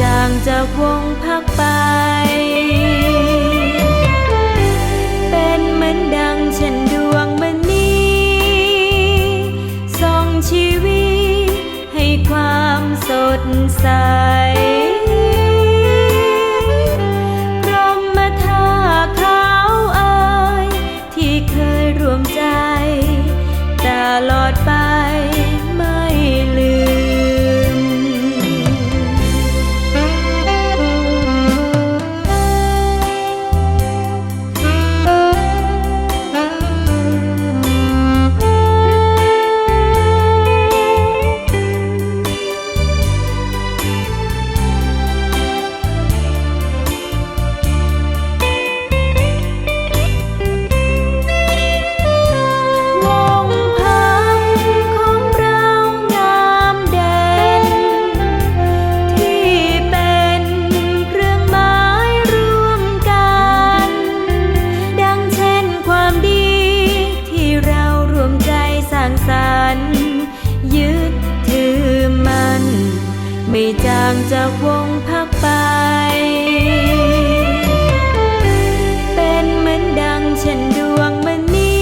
จางจากวงพักไป เป็นเหมือนดังเช่นดวงมันณีส่องชีวิตให้ความสดใส ไม่จางจากวงพักไปเป็นเหมือนดังเช่นดวงมณี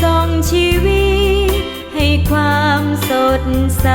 ส่องชีวิตให้ความสดใส